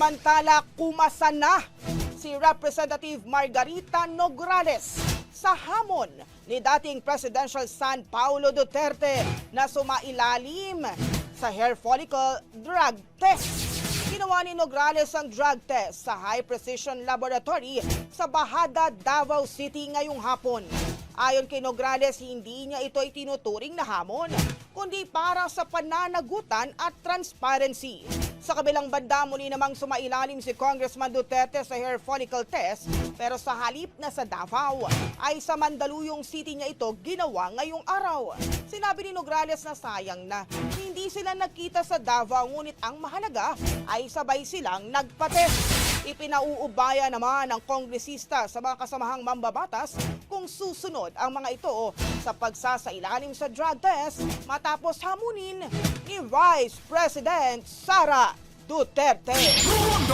Samantala, kumasa na si Representative Margarita Nograles sa hamon ni dating Presidential son Paulo Duterte na sumailalim sa hair follicle drug test. Ginawa ni Nograles ang drug test sa High Precision Laboratory sa Bahada, Davao City ngayong hapon. Ayon kay Nograles, hindi niya ito itinuturing na hamon, kundi para sa pananagutan at transparency. Sa kabilang banda, muli namang sumailalim si Congressman Duterte sa hair follicle test, pero sa halip na sa Davao, ay sa Mandaluyong City niya ito ginawa ngayong araw. Sinabi ni Nograles na sayang na hindi sila nagkita sa Davao, ngunit ang mahalaga ay sabay silang nagpatest. Ipinauubaya naman ng kongresista sa mga kasamahang mambabatas kung susunod ang mga ito sa pagsasailalim sa drug test matapos hamunin ni Vice President Sara Duterte.